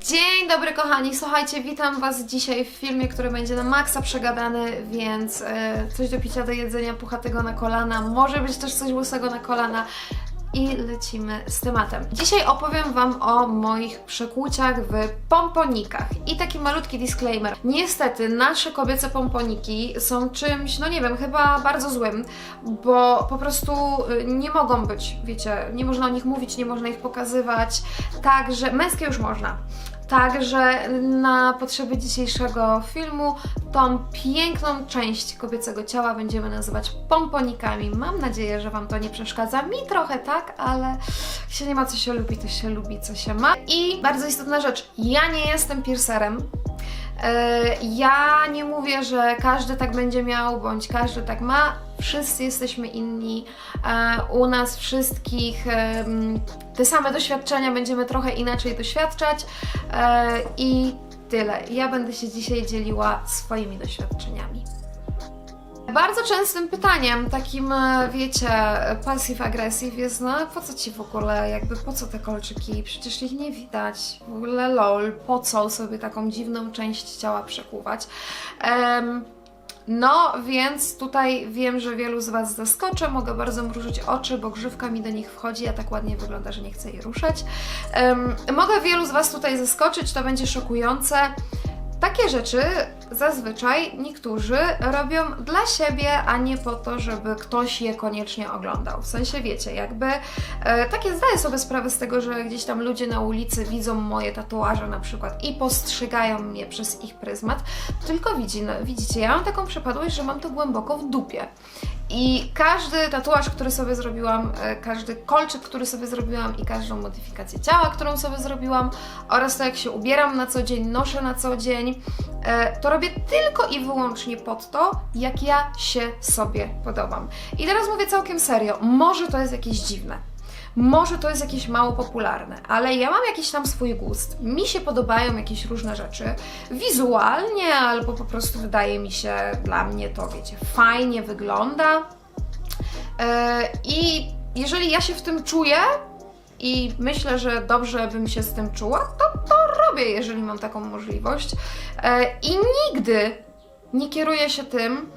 Dzień dobry kochani, słuchajcie, witam Was dzisiaj w filmie, który będzie na maksa przegadany, więc e, coś do picia, do jedzenia, puchatego na kolana, może być też coś łysego na kolana i lecimy z tematem. Dzisiaj opowiem Wam o moich przekłuciach w pomponikach. I taki malutki disclaimer. Niestety, nasze kobiece pomponiki są czymś, no nie wiem, chyba bardzo złym, bo po prostu y, nie mogą być, wiecie, nie można o nich mówić, nie można ich pokazywać. Także męskie już można. Także na potrzeby dzisiejszego filmu tą piękną część kobiecego ciała będziemy nazywać pomponikami. Mam nadzieję, że Wam to nie przeszkadza. Mi trochę tak, ale się nie ma co się lubi, to się lubi co się ma. I bardzo istotna rzecz, ja nie jestem piercerem. E, Ja nie mówię, że każdy tak będzie miał, bądź każdy tak ma. Wszyscy jesteśmy inni. U nas wszystkich te same doświadczenia będziemy trochę inaczej doświadczać. E, I tyle. Ja będę się dzisiaj dzieliła swoimi doświadczeniami. Bardzo częstym pytaniem, takim e, wiecie, passive-aggressive jest, no po co ci w ogóle, jakby po co te kolczyki? Przecież ich nie widać. W ogóle lol, po co sobie taką dziwną część ciała przekuwać? Em, no, więc tutaj wiem, że wielu z Was zaskoczę. Mogę bardzo mrużyć oczy, bo grzywka mi do nich wchodzi, a tak ładnie wygląda, że nie chcę jej ruszać. Em, mogę wielu z Was tutaj zaskoczyć, to będzie szokujące. Takie rzeczy zazwyczaj niektórzy robią dla siebie, a nie po to, żeby ktoś je koniecznie oglądał. W sensie wiecie, jakby e, takie zdaję sobie sprawę z tego, że gdzieś tam ludzie na ulicy widzą moje tatuaże na przykład i postrzegają mnie przez ich pryzmat, tylko widzi, no, widzicie, ja mam taką przypadłość, że mam to głęboko w dupie. I każdy tatuaż, który sobie zrobiłam, e, każdy kolczyk, który sobie zrobiłam i każdą modyfikację ciała, którą sobie zrobiłam oraz to, jak się ubieram na co dzień, noszę na co dzień, e, to robię tylko i wyłącznie pod to, jak ja się sobie podobam. I teraz mówię całkiem serio, może to jest jakieś dziwne. Może to jest jakieś mało popularne, ale ja mam jakiś tam swój gust. Mi się podobają jakieś różne rzeczy wizualnie, albo po prostu wydaje mi się dla mnie to, wiecie, fajnie wygląda. E, I jeżeli ja się w tym czuję i myślę, że dobrze bym się z tym czuła, to to robię, jeżeli mam taką możliwość. E, I nigdy nie kieruję się tym,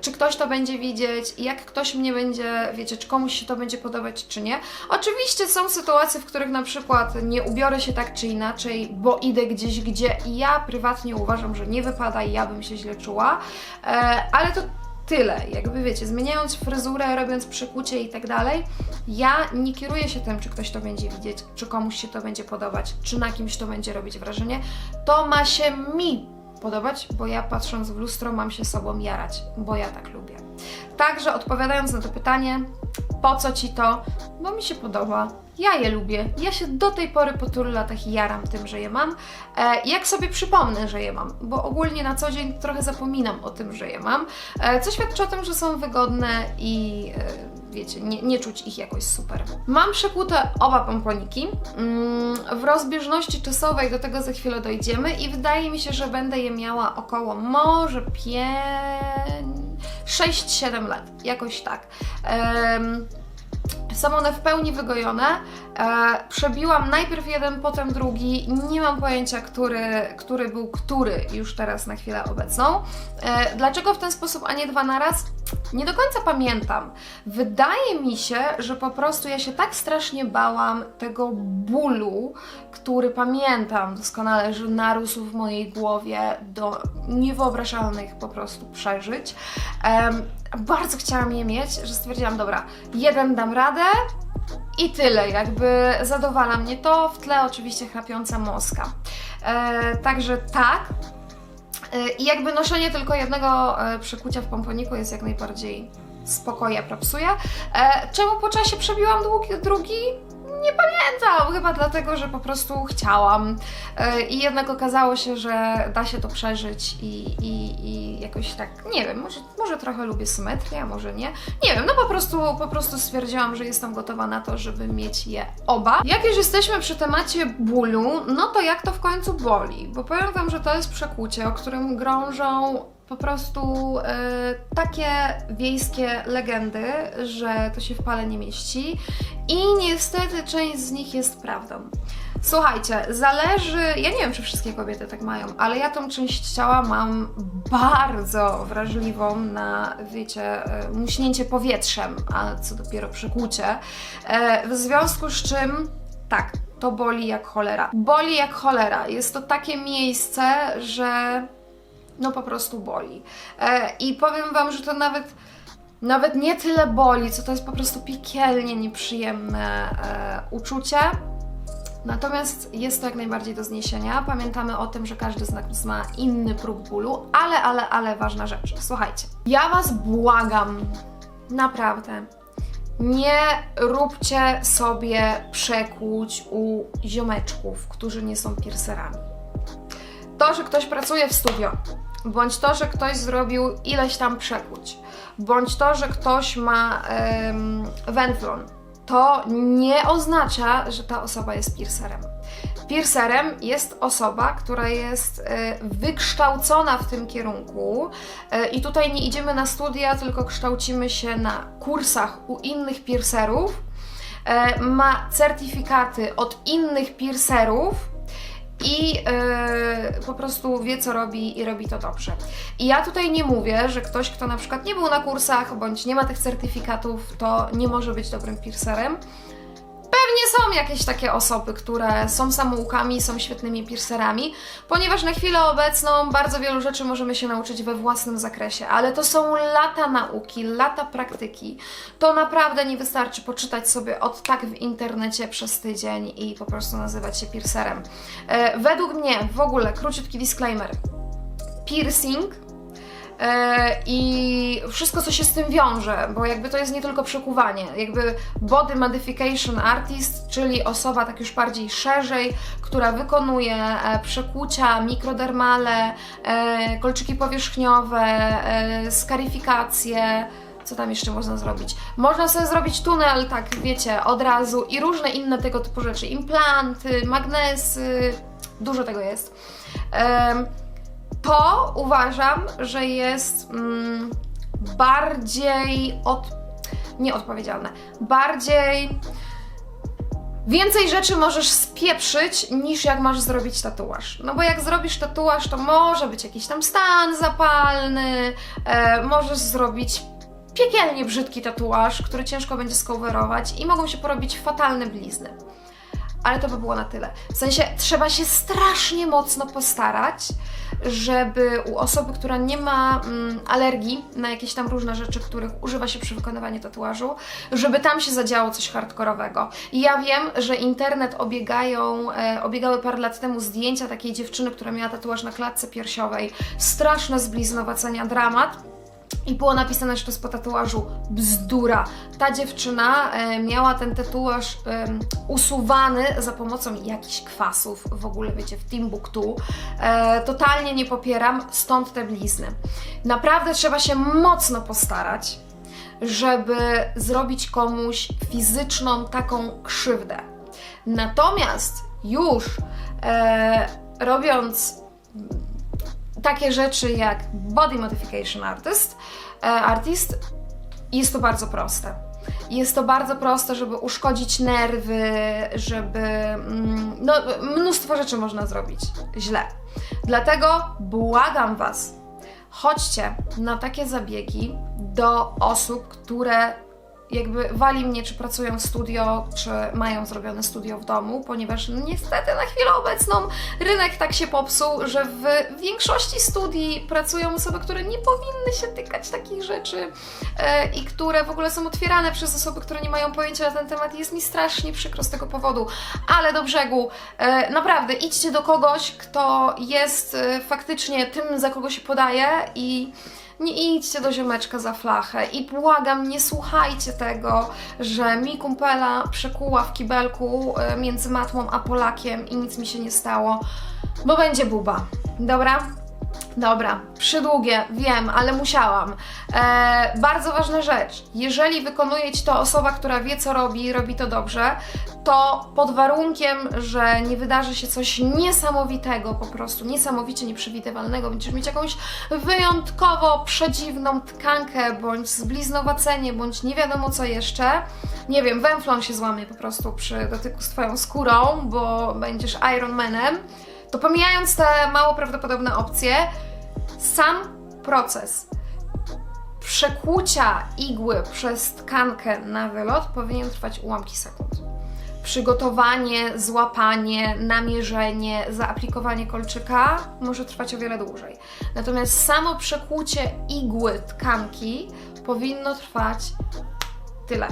czy ktoś to będzie widzieć, jak ktoś mnie będzie, wiecie, czy komuś się to będzie podobać, czy nie. Oczywiście są sytuacje, w których na przykład nie ubiorę się tak czy inaczej, bo idę gdzieś, gdzie ja prywatnie uważam, że nie wypada i ja bym się źle czuła, e, ale to tyle. Jakby wiecie, zmieniając fryzurę, robiąc przekucie i tak dalej, ja nie kieruję się tym, czy ktoś to będzie widzieć, czy komuś się to będzie podobać, czy na kimś to będzie robić wrażenie. To ma się mi podobać, bo ja patrząc w lustro mam się sobą jarać, bo ja tak lubię. Także odpowiadając na to pytanie, po co ci to? Bo mi się podoba. Ja je lubię. Ja się do tej pory po tylu latach jaram tym, że je mam. E, jak sobie przypomnę, że je mam, bo ogólnie na co dzień trochę zapominam o tym, że je mam, e, co świadczy o tym, że są wygodne i e, wiecie, nie, nie czuć ich jakoś super. Mam przekłute oba pomponiki mm, w rozbieżności czasowej, do tego za chwilę dojdziemy i wydaje mi się, że będę je miała około może 6-7 lat, jakoś tak. Em, są one w pełni wygojone. E, przebiłam najpierw jeden, potem drugi. Nie mam pojęcia, który, który był który już teraz na chwilę obecną. E, dlaczego w ten sposób, a nie dwa naraz? Nie do końca pamiętam. Wydaje mi się, że po prostu ja się tak strasznie bałam tego bólu, który pamiętam doskonale, że narósł w mojej głowie do niewyobrażalnych po prostu przeżyć. Em, bardzo chciałam je mieć, że stwierdziłam, dobra, jeden dam radę, i tyle, jakby zadowala mnie to. W tle oczywiście chrapiąca moska. E, także tak. E, I jakby noszenie tylko jednego e, przekucia w pomponiku jest jak najbardziej spokoje, propsuje. E, czemu po czasie przebiłam długi, drugi? Nie pamiętam, chyba dlatego, że po prostu chciałam. E, I jednak okazało się, że da się to przeżyć i, i, i jakoś tak, nie wiem, może, może trochę lubię symetrię, może nie. Nie wiem, no po prostu, po prostu stwierdziłam, że jestem gotowa na to, żeby mieć je oba. Jak już jesteśmy przy temacie bólu, no to jak to w końcu boli? Bo powiem Wam, że to jest przekucie, o którym grążą po prostu e, takie wiejskie legendy, że to się w pale nie mieści I niestety część z nich jest prawdą. Słuchajcie, zależy, ja nie wiem, czy wszystkie kobiety tak mają, ale ja tą część ciała mam bardzo wrażliwą na, wiecie, e, muśnięcie powietrzem, a co dopiero przekłucie. E, W związku z czym, tak, to boli jak cholera. Boli jak cholera. Jest to takie miejsce, że no po prostu boli. E, I powiem Wam, że to nawet nawet nie tyle boli, co to jest po prostu piekielnie nieprzyjemne e, uczucie. Natomiast jest to jak najbardziej do zniesienia. Pamiętamy o tym, że każdy z nas ma inny próg bólu, ale, ale, ale ważna rzecz. Słuchajcie, ja Was błagam, naprawdę, nie róbcie sobie przekłuć u ziomeczków, którzy nie są piercerami. To, że ktoś pracuje w studio, bądź to, że ktoś zrobił ileś tam przekłuć, bądź to, że ktoś ma um, węflon, to nie oznacza, że ta osoba jest piercerem. Piercerem jest osoba, która jest e, wykształcona w tym kierunku. E, i tutaj nie idziemy na studia, tylko kształcimy się na kursach u innych piercerów, e, ma certyfikaty od innych piercerów, i yy, po prostu wie, co robi i robi to dobrze. I ja tutaj nie mówię, że ktoś, kto na przykład nie był na kursach bądź nie ma tych certyfikatów, to nie może być dobrym piercerem. Pewnie są jakieś takie osoby, które są samoukami, są świetnymi piercerami, ponieważ na chwilę obecną bardzo wielu rzeczy możemy się nauczyć we własnym zakresie, ale to są lata nauki, lata praktyki. To naprawdę nie wystarczy poczytać sobie od tak w internecie przez tydzień i po prostu nazywać się piercerem. E, według mnie, w ogóle, króciutki disclaimer. Piercing i wszystko, co się z tym wiąże, bo jakby to jest nie tylko przekuwanie, jakby body modification artist, czyli osoba tak już bardziej szerzej, która wykonuje e, przekucia, mikrodermale, e, kolczyki powierzchniowe, skarifikacje, co tam jeszcze można zrobić? Można sobie zrobić tunel, tak wiecie, od razu i różne inne tego typu rzeczy, implanty, magnesy, dużo tego jest. To uważam, że jest mm, bardziej od, nieodpowiedzialne, bardziej więcej rzeczy możesz spieprzyć niż jak masz zrobić tatuaż. No bo jak zrobisz tatuaż, to może być jakiś tam stan zapalny, e, możesz zrobić piekielnie brzydki tatuaż, który ciężko będzie skowerować i mogą się porobić fatalne blizny. Ale to by było na tyle. W sensie trzeba się strasznie mocno postarać, żeby u osoby, która nie ma mm, alergii na jakieś tam różne rzeczy, których używa się przy wykonywaniu tatuażu, żeby tam się zadziało coś hardkorowego. I ja wiem, że internet obiegają, e, obiegały parę lat temu zdjęcia takiej dziewczyny, która miała tatuaż na klatce piersiowej. Straszne zbliznowacenia, dramat. I było napisane, że to jest po tatuażu bzdura. Ta dziewczyna e, miała ten tatuaż e, usuwany za pomocą jakichś kwasów, w ogóle wiecie, w Timbuktu. E, totalnie nie popieram, stąd te blizny. Naprawdę trzeba się mocno postarać, żeby zrobić komuś fizyczną taką krzywdę. Natomiast już e, robiąc takie rzeczy jak body modification artist, e, artist jest to bardzo proste. Jest to bardzo proste, żeby uszkodzić nerwy, żeby. Mm, no, mnóstwo rzeczy można zrobić źle. Dlatego błagam Was, chodźcie na takie zabiegi do osób, które jakby wali mnie, czy pracują w studio, czy mają zrobione studio w domu, ponieważ niestety na chwilę obecną rynek tak się popsuł, że w większości studii pracują osoby, które nie powinny się tykać takich rzeczy e, i które w ogóle są otwierane przez osoby, które nie mają pojęcia na ten temat jest mi strasznie przykro z tego powodu. Ale do brzegu, e, naprawdę idźcie do kogoś, kto jest e, faktycznie tym, za kogo się podaje i nie idźcie do ziomeczka za flachę i błagam, nie słuchajcie tego, że mi kumpela przekuła w kibelku e, między matmą a Polakiem i nic mi się nie stało, bo będzie buba. Dobra? Dobra, przydługie, wiem, ale musiałam. E, bardzo ważna rzecz. Jeżeli wykonuje ci to osoba, która wie, co robi, robi to dobrze, to pod warunkiem, że nie wydarzy się coś niesamowitego, po prostu niesamowicie nieprzewidywalnego, będziesz mieć jakąś wyjątkowo przedziwną tkankę, bądź zbliznowacenie, bądź nie wiadomo co jeszcze. Nie wiem, węflon się złamie po prostu przy dotyku z Twoją skórą, bo będziesz Iron Manem. To pomijając te mało prawdopodobne opcje, sam proces przekłucia igły przez tkankę na wylot powinien trwać ułamki sekund. Przygotowanie, złapanie, namierzenie, zaaplikowanie kolczyka może trwać o wiele dłużej. Natomiast samo przekłucie igły tkanki powinno trwać tyle.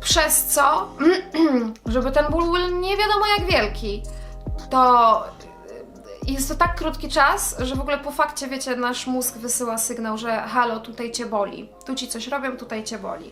Przez co, żeby ten ból był nie wiadomo jak wielki, to jest to tak krótki czas, że w ogóle po fakcie, wiecie, nasz mózg wysyła sygnał, że halo, tutaj cię boli, tu ci coś robią, tutaj cię boli.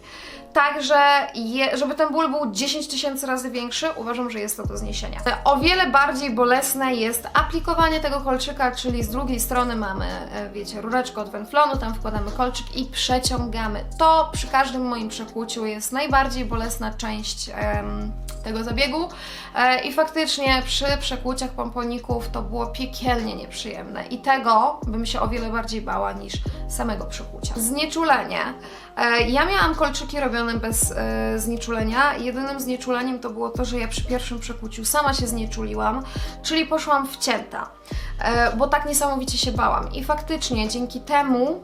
Także, je, żeby ten ból był 10 tysięcy razy większy, uważam, że jest to do zniesienia. O wiele bardziej bolesne jest aplikowanie tego kolczyka, czyli z drugiej strony mamy, e, wiecie, rureczkę od węflonu, tam wkładamy kolczyk i przeciągamy. To przy każdym moim przekłuciu jest najbardziej bolesna część em, tego zabiegu e, i faktycznie przy przekłuciach pomponików to było piekielnie nieprzyjemne i tego bym się o wiele bardziej bała niż samego przekłucia. Znieczulenie. E, Ja miałam kolczyki robione bez e, znieczulenia. Jedynym znieczuleniem to było to, że ja przy pierwszym przekłuciu sama się znieczuliłam, czyli poszłam wcięta, e, bo tak niesamowicie się bałam. I faktycznie dzięki temu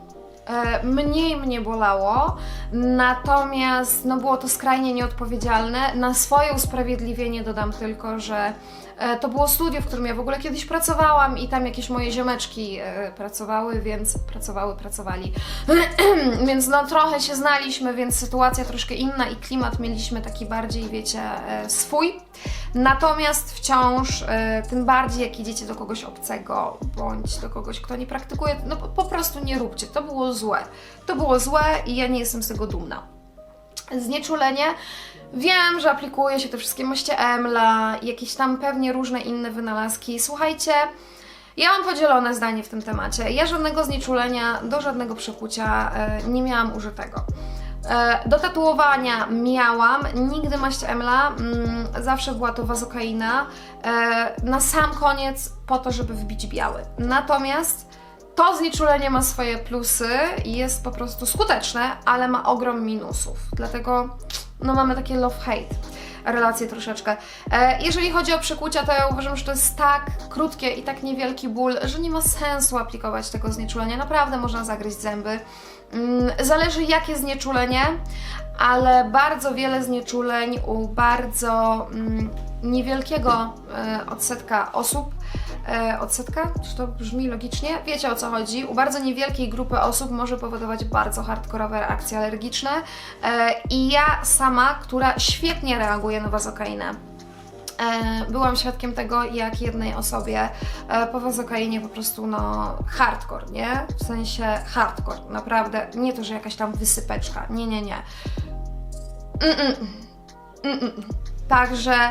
mniej mnie bolało, natomiast no było to skrajnie nieodpowiedzialne. Na swoje usprawiedliwienie dodam tylko, że e, to było studio, w którym ja w ogóle kiedyś pracowałam i tam jakieś moje ziomeczki e, pracowały, więc pracowały, pracowali. więc no trochę się znaliśmy, więc sytuacja troszkę inna i klimat mieliśmy taki bardziej, wiecie, e, swój. Natomiast wciąż, e, tym bardziej jak idziecie do kogoś obcego, bądź do kogoś, kto nie praktykuje, no po, prostu nie róbcie. To było złe. To było złe i ja nie jestem z tego dumna. Znieczulenie. Wiem, że aplikuje się te wszystkie moście Emla, jakieś tam pewnie różne inne wynalazki. Słuchajcie, ja mam podzielone zdanie w tym temacie. Ja żadnego znieczulenia do żadnego przekucia e, nie miałam użytego. E, Do tatuowania miałam, nigdy maść Emla, mm, zawsze była to wazokaina, e, na sam koniec po to, żeby wbić biały. Natomiast to znieczulenie ma swoje plusy jest po prostu skuteczne, ale ma ogrom minusów. Dlatego no mamy takie love-hate relacje troszeczkę. E, jeżeli chodzi o przekłucia, to ja uważam, że to jest tak krótkie i tak niewielki ból, że nie ma sensu aplikować tego znieczulenia. Naprawdę można zagryźć zęby. Mm, Zależy jakie znieczulenie, ale bardzo wiele znieczuleń u bardzo mm, niewielkiego e, odsetka osób. E, odsetka? Czy to brzmi logicznie? Wiecie o co chodzi. U bardzo niewielkiej grupy osób może powodować bardzo hardkorowe reakcje alergiczne. E, I ja sama, która świetnie reaguje na wazokainę, byłam świadkiem tego, jak jednej osobie e, po wazokainie po prostu no hardcore, nie? W sensie hardcore, naprawdę. Nie to, że jakaś tam wysypeczka. Nie, nie, nie. Mm-mm. Mm-mm. Także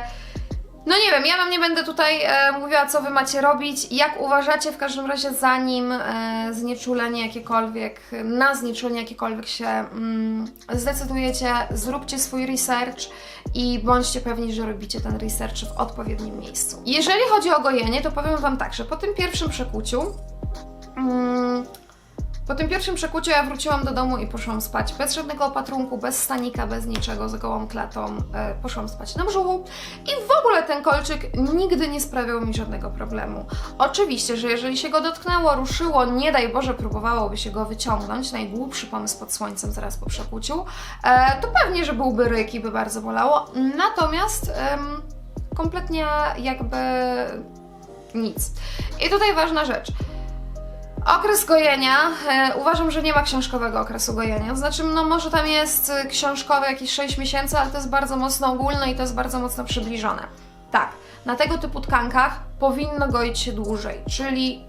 no nie wiem, ja Wam nie będę tutaj e, mówiła, co Wy macie robić. Jak uważacie, w każdym razie, zanim e, znieczulenie jakiekolwiek, na znieczulenie jakiekolwiek się mm, zdecydujecie, zróbcie swój research i bądźcie pewni, że robicie ten research w odpowiednim miejscu. Jeżeli chodzi o gojenie, to powiem Wam tak, że po tym pierwszym przekuciu mm, po tym pierwszym przekuciu ja wróciłam do domu i poszłam spać bez żadnego opatrunku, bez stanika, bez niczego, z gołą klatą. E, poszłam spać na brzuchu i w ogóle ten kolczyk nigdy nie sprawiał mi żadnego problemu. Oczywiście, że jeżeli się go dotknęło, ruszyło, nie daj Boże, próbowałoby się go wyciągnąć, najgłupszy pomysł pod słońcem zaraz po przekuciu, e, to pewnie, że byłby ryk i by bardzo bolało. Natomiast em, kompletnie jakby nic. I tutaj ważna rzecz. Okres gojenia, e, uważam, że nie ma książkowego okresu gojenia. Znaczy, no może tam jest e, książkowe jakieś 6 miesięcy, ale to jest bardzo mocno ogólne i to jest bardzo mocno przybliżone. Tak, na tego typu tkankach powinno goić się dłużej, czyli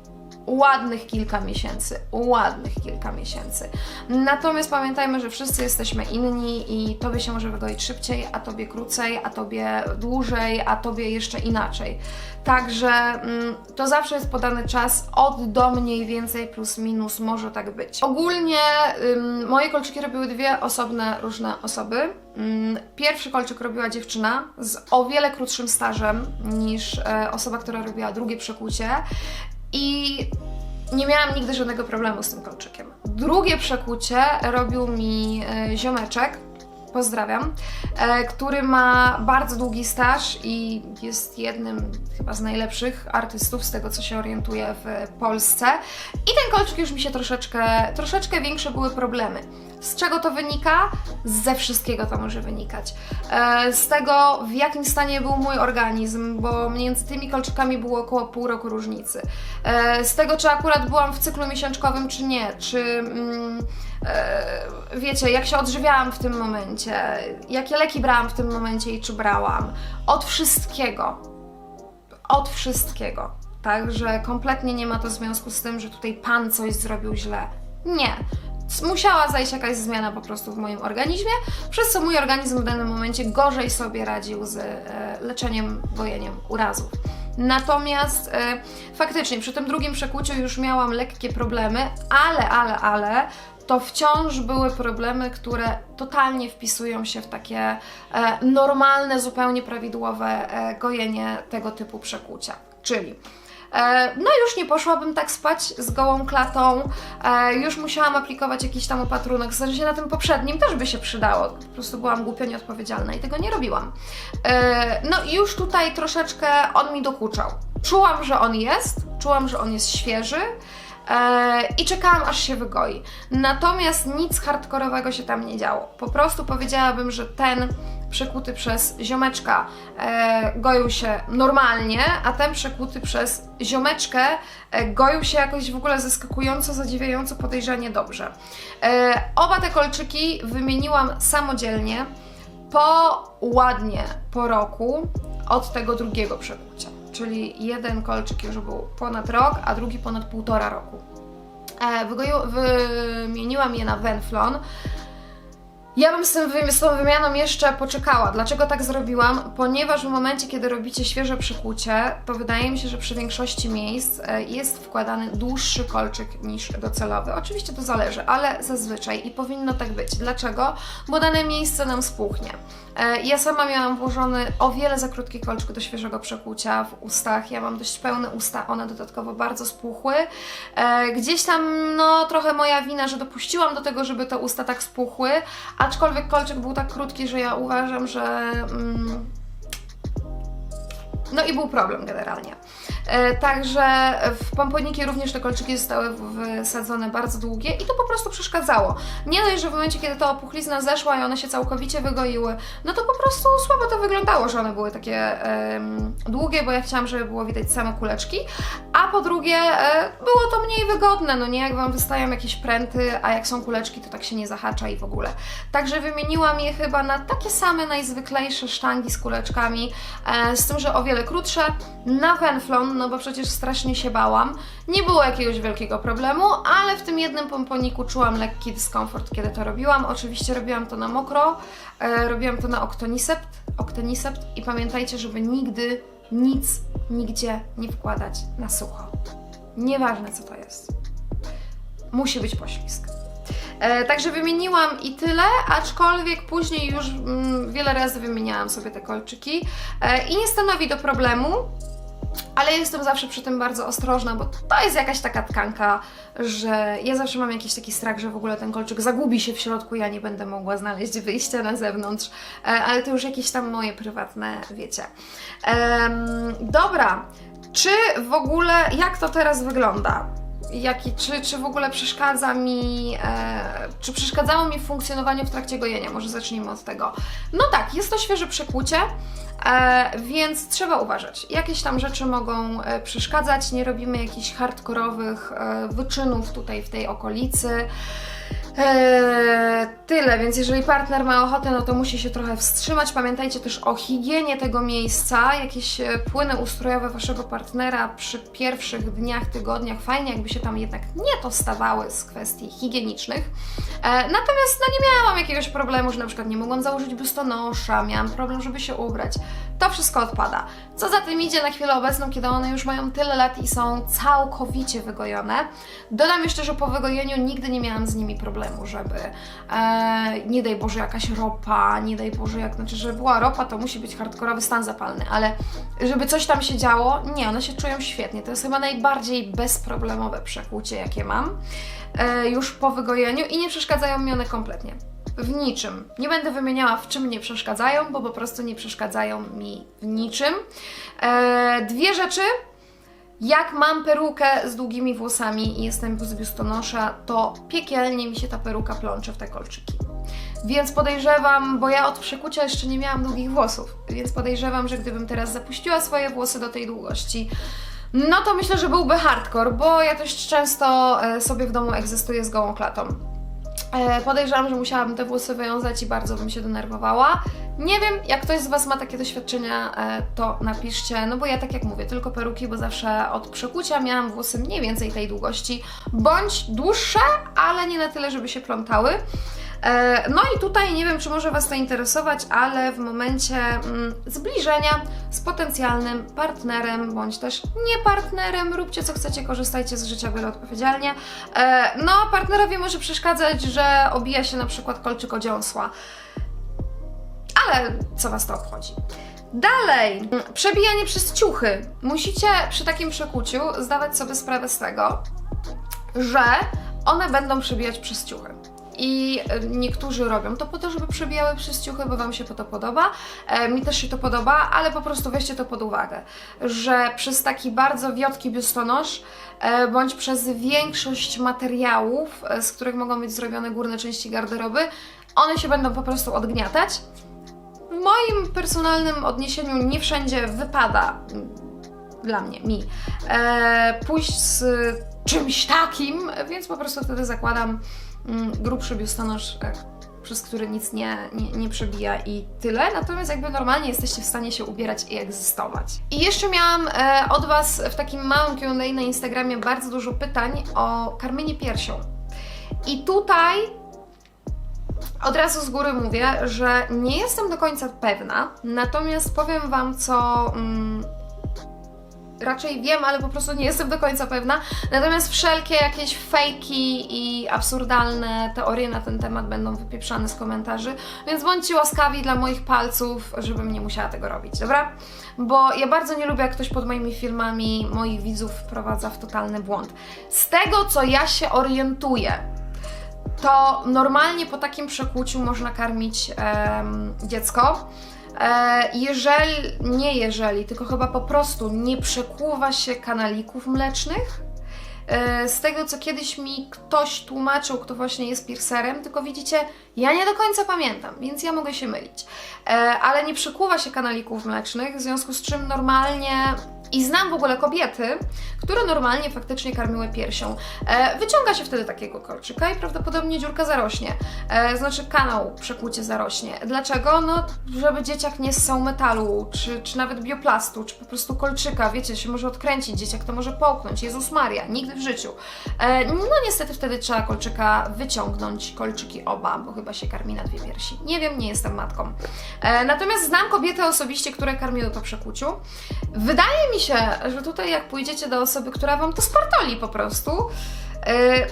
ładnych kilka miesięcy, ładnych kilka miesięcy. Natomiast pamiętajmy, że wszyscy jesteśmy inni i tobie się może wygoić szybciej, a tobie krócej, a tobie dłużej, a tobie jeszcze inaczej. Także mm, to zawsze jest podany czas od do mniej więcej plus minus może tak być. Ogólnie moje kolczyki robiły dwie osobne różne osoby. Ym, Pierwszy kolczyk robiła dziewczyna z o wiele krótszym stażem niż e, osoba, która robiła drugie przekucie i nie miałam nigdy żadnego problemu z tym kolczykiem. Drugie przekucie robił mi e, ziomeczek, pozdrawiam, e, który ma bardzo długi staż i jest jednym chyba z najlepszych artystów, z tego co się orientuję w Polsce. I ten kolczyk już mi się troszeczkę, troszeczkę większe były problemy. Z czego to wynika? Ze wszystkiego to może wynikać. E, Z tego, w jakim stanie był mój organizm, bo między tymi kolczykami było około pół roku różnicy. E, Z tego, czy akurat byłam w cyklu miesiączkowym, czy nie, czy mm, wiecie, jak się odżywiałam w tym momencie, jakie leki brałam w tym momencie i czy brałam. Od wszystkiego. Od wszystkiego. Także kompletnie nie ma to związku z tym, że tutaj pan coś zrobił źle. Nie. Musiała zajść jakaś zmiana po prostu w moim organizmie, przez co mój organizm w danym momencie gorzej sobie radził z e, leczeniem, gojeniem urazów. Natomiast e, faktycznie przy tym drugim przekuciu już miałam lekkie problemy, ale, ale, ale to wciąż były problemy, które totalnie wpisują się w takie e, normalne, zupełnie prawidłowe e, gojenie tego typu przekucia. Czyli E, No już nie poszłabym tak spać z gołą klatą, e, już musiałam aplikować jakiś tam opatrunek, w sensie na tym poprzednim też by się przydało, po prostu byłam głupio nieodpowiedzialna i tego nie robiłam. E, No i już tutaj troszeczkę on mi dokuczał. Czułam, że on jest, czułam, że on jest świeży, i czekałam aż się wygoi. Natomiast nic hardkorowego się tam nie działo. Po prostu powiedziałabym, że ten przekuty przez ziomeczka e, goił się normalnie, a ten przekuty przez ziomeczkę e, goił się jakoś w ogóle zaskakująco, zadziwiająco, podejrzanie dobrze. E, oba te kolczyki wymieniłam samodzielnie po ładnie po roku od tego drugiego przekucia. Czyli jeden kolczyk już był ponad rok, a drugi ponad półtora roku. E, wymieniłam je na Venflon. Ja bym z, tym, z tą wymianą jeszcze poczekała. Dlaczego tak zrobiłam? Ponieważ w momencie, kiedy robicie świeże przekucie, to wydaje mi się, że przy większości miejsc e, jest wkładany dłuższy kolczyk niż docelowy. Oczywiście to zależy, ale zazwyczaj i powinno tak być. Dlaczego? Bo dane miejsce nam spuchnie. E, Ja sama miałam włożony o wiele za krótki kolczyk do świeżego przekucia w ustach. Ja mam dość pełne usta, one dodatkowo bardzo spuchły. E, Gdzieś tam, no, trochę moja wina, że dopuściłam do tego, żeby te usta tak spuchły, aczkolwiek kolczyk był tak krótki, że ja uważam, że. Mm, no i był problem generalnie. E, Także w pomponiki również te kolczyki zostały wysadzone bardzo długie i to po prostu przeszkadzało. Nie dość, że w momencie, kiedy ta opuchlizna zeszła i one się całkowicie wygoiły, no to po prostu słabo to wyglądało, że one były takie em, długie, bo ja chciałam, żeby było widać same kuleczki, a po drugie e, było to mniej wygodne, no nie jak Wam wystają jakieś pręty, a jak są kuleczki, to tak się nie zahacza i w ogóle. Także wymieniłam je chyba na takie same najzwyklejsze sztangi z kuleczkami, e, z tym, że o wiele krótsze, na Venflon, no bo przecież strasznie się bałam. Nie było jakiegoś wielkiego problemu, ale w tym jednym pomponiku czułam lekki dyskomfort, kiedy to robiłam. Oczywiście robiłam to na mokro, e, robiłam to na Octonicept, Octonicept i pamiętajcie, żeby nigdy nic nigdzie nie wkładać na sucho. Nieważne co to jest. Musi być poślizg. E, także wymieniłam i tyle, aczkolwiek później już mm, wiele razy wymieniałam sobie te kolczyki e, i nie stanowi to problemu, ale jestem zawsze przy tym bardzo ostrożna, bo to jest jakaś taka tkanka, że ja zawsze mam jakiś taki strach, że w ogóle ten kolczyk zagubi się w środku, ja nie będę mogła znaleźć wyjścia na zewnątrz, e, ale to już jakieś tam moje prywatne, wiecie. Dobra, czy w ogóle, jak to teraz wygląda? Jaki, czy, czy w ogóle przeszkadza mi, e, czy przeszkadzało mi w funkcjonowaniu w trakcie gojenia? Może zacznijmy od tego. No tak, jest to świeże przekłucie, e, więc trzeba uważać. Jakieś tam rzeczy mogą e, przeszkadzać, nie robimy jakichś hardkorowych e, wyczynów tutaj w tej okolicy. Eee, tyle, więc jeżeli partner ma ochotę, no to musi się trochę wstrzymać. Pamiętajcie też o higienie tego miejsca, jakieś e, płyny ustrojowe waszego partnera przy pierwszych dniach, tygodniach. Fajnie, jakby się tam jednak nie dostawały z kwestii higienicznych. E, natomiast no nie miałam jakiegoś problemu, że na przykład nie mogłam założyć biustonosza, miałam problem, żeby się ubrać. To wszystko odpada. Co za tym idzie na chwilę obecną, kiedy one już mają tyle lat i są całkowicie wygojone. Dodam jeszcze, że po wygojeniu nigdy nie miałam z nimi problemu, żeby e, nie daj Boże jakaś ropa, nie daj Boże jak, znaczy, że była ropa, to musi być hardkorowy stan zapalny, ale żeby coś tam się działo, nie, one się czują świetnie. To jest chyba najbardziej bezproblemowe przekłucie, jakie mam e, już po wygojeniu i nie przeszkadzają mi one kompletnie. W niczym. Nie będę wymieniała, w czym nie przeszkadzają, bo po prostu nie przeszkadzają mi w niczym. E, dwie rzeczy. Jak mam perukę z długimi włosami i jestem z biustonosza, to piekielnie mi się ta peruka plącze w te kolczyki. Więc podejrzewam, bo ja od przekucia jeszcze nie miałam długich włosów, więc podejrzewam, że gdybym teraz zapuściła swoje włosy do tej długości, no to myślę, że byłby hardcore, bo ja dość często e, sobie w domu egzystuję z gołą klatą. E, Podejrzewam, że musiałabym te włosy wywiązać i bardzo bym się denerwowała. Nie wiem, jak ktoś z Was ma takie doświadczenia, e, to napiszcie, no bo ja tak jak mówię, tylko peruki, bo zawsze od przekucia miałam włosy mniej więcej tej długości, bądź dłuższe, ale nie na tyle, żeby się plątały. E, No i tutaj nie wiem, czy może Was to interesować, ale w momencie mm, zbliżenia z potencjalnym partnerem, bądź też nie partnerem, róbcie co chcecie, korzystajcie z życia wiele odpowiedzialnie. E, No, partnerowi może przeszkadzać, że obija się na przykład kolczyk o dziąsła. Ale co Was to obchodzi? Dalej, przebijanie przez ciuchy. Musicie przy takim przekuciu zdawać sobie sprawę z tego, że one będą przebijać przez ciuchy. I e, niektórzy robią to po to, żeby przebijały przez ciuchy, bo Wam się to podoba. E, mi też się to podoba, ale po prostu weźcie to pod uwagę, że przez taki bardzo wiotki biustonosz, e, bądź przez większość materiałów, z których mogą być zrobione górne części garderoby, one się będą po prostu odgniatać. W moim personalnym odniesieniu nie wszędzie wypada dla mnie, mi, pójść z czymś takim, więc po prostu wtedy zakładam grubszy biustonosz, e, przez który nic nie, nie, nie przebija i tyle. Natomiast jakby normalnie jesteście w stanie się ubierać i egzystować. I jeszcze miałam e, od Was w takim małym Q&A na Instagramie bardzo dużo pytań o karmienie piersią. I tutaj od razu z góry mówię, że nie jestem do końca pewna, natomiast powiem Wam, co mm, raczej wiem, ale po prostu nie jestem do końca pewna. Natomiast wszelkie jakieś fejki i absurdalne teorie na ten temat będą wypieprzane z komentarzy, więc bądźcie łaskawi dla moich palców, żebym nie musiała tego robić, dobra? Bo ja bardzo nie lubię, jak ktoś pod moimi filmami moich widzów wprowadza w totalny błąd. Z tego, co ja się orientuję, to normalnie po takim przekłuciu można karmić em, dziecko. E, jeżeli, nie jeżeli, tylko chyba po prostu nie przekłuwa się kanalików mlecznych. E, z tego, co kiedyś mi ktoś tłumaczył, kto właśnie jest piercerem, tylko widzicie, ja nie do końca pamiętam, więc ja mogę się mylić. E, ale nie przekuwa się kanalików mlecznych, w związku z czym normalnie i znam w ogóle kobiety, które normalnie faktycznie karmiły piersią. E, wyciąga się wtedy takiego kolczyka i prawdopodobnie dziurka zarośnie. E, znaczy kanał przekłucie zarośnie. Dlaczego? No, żeby dzieciak nie ssał metalu, czy, czy nawet bioplastu, czy po prostu kolczyka. Wiecie, się może odkręcić, dzieciak to może połknąć. Jezus Maria, nigdy w życiu. E, no niestety wtedy trzeba kolczyka wyciągnąć, kolczyki oba, bo chyba się karmi na dwie piersi. Nie wiem, nie jestem matką. E, natomiast znam kobiety osobiście, które karmiły po przekuciu. Wydaje mi się, że tutaj jak pójdziecie do osoby, która Wam to spartoli po prostu, e,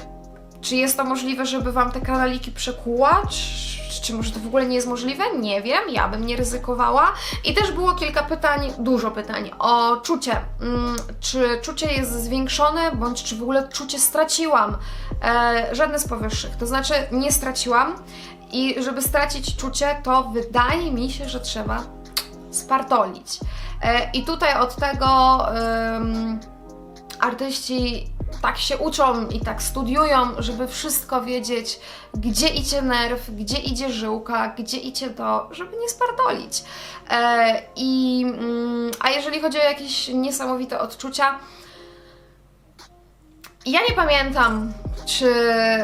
czy jest to możliwe, żeby Wam te kanaliki przekuła? Czy, czy może to w ogóle nie jest możliwe? Nie wiem, ja bym nie ryzykowała. I też było kilka pytań, dużo pytań o czucie. Mm, czy czucie jest zwiększone, bądź czy w ogóle czucie straciłam? E, żadne z powyższych. To znaczy, nie straciłam. I żeby stracić czucie, to wydaje mi się, że trzeba spartolić. E, I tutaj od tego ym, artyści tak się uczą i tak studiują, żeby wszystko wiedzieć, gdzie idzie nerw, gdzie idzie żyłka, gdzie idzie to, żeby nie spartolić. E, i, mm, a jeżeli chodzi o jakieś niesamowite odczucia, ja nie pamiętam czy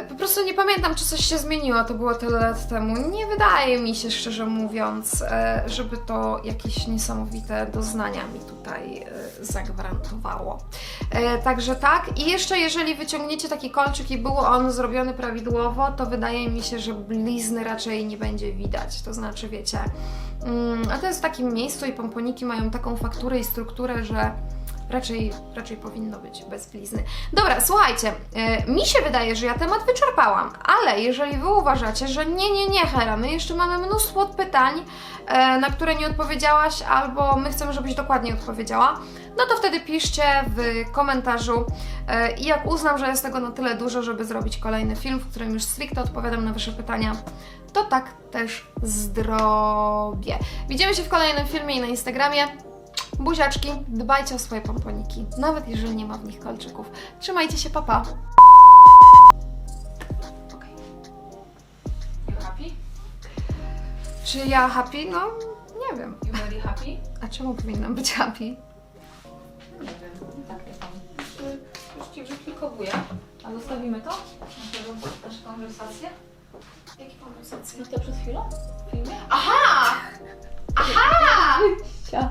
po prostu nie pamiętam, czy coś się zmieniło, to było tyle lat temu. Nie wydaje mi się, szczerze mówiąc, e, żeby to jakieś niesamowite doznania mi tutaj e, zagwarantowało. E, Także tak. I jeszcze jeżeli wyciągniecie taki kolczyk i był on zrobiony prawidłowo, to wydaje mi się, że blizny raczej nie będzie widać. To znaczy, wiecie, mm, a to jest w takim miejscu i pomponiki mają taką fakturę i strukturę, że raczej, raczej powinno być bez blizny. Dobra, słuchajcie, e, mi się wydaje, że ja temat wyczerpałam, ale jeżeli Wy uważacie, że nie, nie, nie, Hera, my jeszcze mamy mnóstwo pytań, e, na które nie odpowiedziałaś, albo my chcemy, żebyś dokładnie odpowiedziała, no to wtedy piszcie w komentarzu e, i jak uznam, że jest tego na tyle dużo, żeby zrobić kolejny film, w którym już stricte odpowiadam na Wasze pytania, to tak też zrobię. Widzimy się w kolejnym filmie i na Instagramie. Buziaczki, dbajcie o swoje pomponiki, nawet jeżeli nie ma w nich kolczyków. Trzymajcie się, papa. Okej. You happy? Czy ja happy? No, nie wiem. You very happy? A czemu powinnam być happy? Nie wiem, tak. Czy Już Ci wyklikowuję. A zostawimy to? Naszą, naszą konwersację? Jakie konwersacje? No to przed chwilą? W filmie? Aha! Aha! Cia.